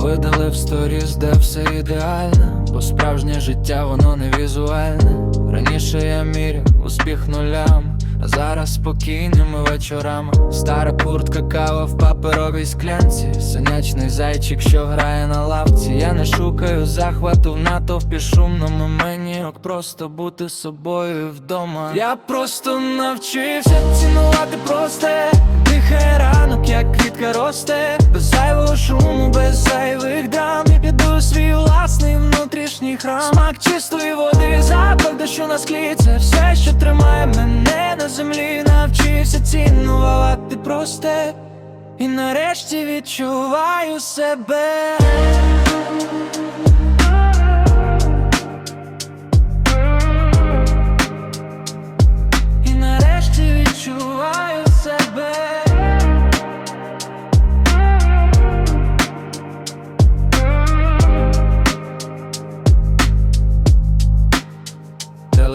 викладали в сторіс, де все ідеально, бо справжнє життя воно не візуальне. Раніше я міряв успіх нулям, а зараз спокійними вечорами. Стара куртка, кава в паперовій склянці, сонячний зайчик, що грає на лавці. Я не шукаю захвату в натовпі шумному мені ок просто бути собою вдома. Я просто навчився цінувати просте. Дихає ранок, як квітка росте, без зайвого шуму, без зайвих драм. Я піду свій власний внутрішній храм. Смак чистої води, запах дощу на склі Це все, що тримає мене на землі. Навчився цінувати просте. І нарешті відчуваю себе.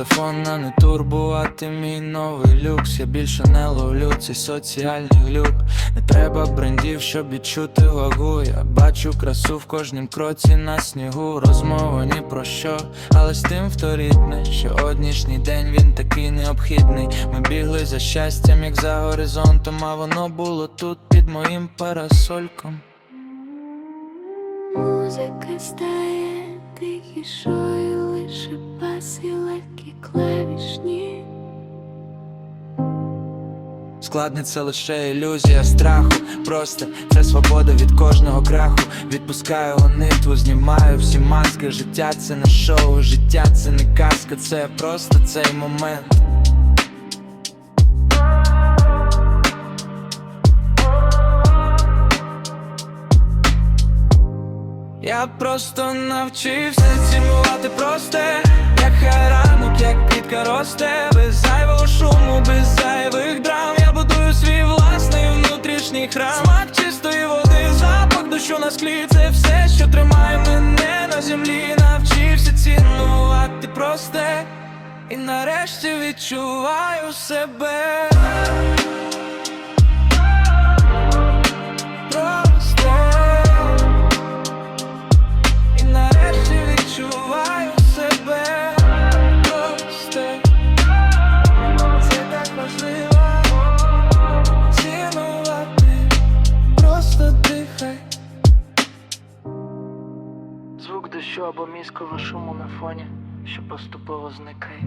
Телефонна не турбувати мій новий люкс. Я більше не ловлю цей соціальний глюк. Не треба брендів, щоб відчути вагу. Я бачу красу в кожнім кроці на снігу. Розмова ні про що, але з тим вторітне. Сьогоднішній день він такий необхідний. Ми бігли за щастям, як за горизонтом, а воно було тут під моїм парасольком. Музика стає тихішою, лише Складне це лише ілюзія страху. Просто це свобода від кожного краху. Відпускаю гонитву, знімаю всі маски. Життя це не шоу, життя це не казка, це просто цей момент. Я просто навчився цінувати просте, як хай ранок, як квітка росте, Смак чистої води, запах дощу на склі. Це все, що тримає мене на землі. Навчився цінувати просте, і нарешті відчуваю себе. Дощу або міського шуму на фоні, що поступово зникає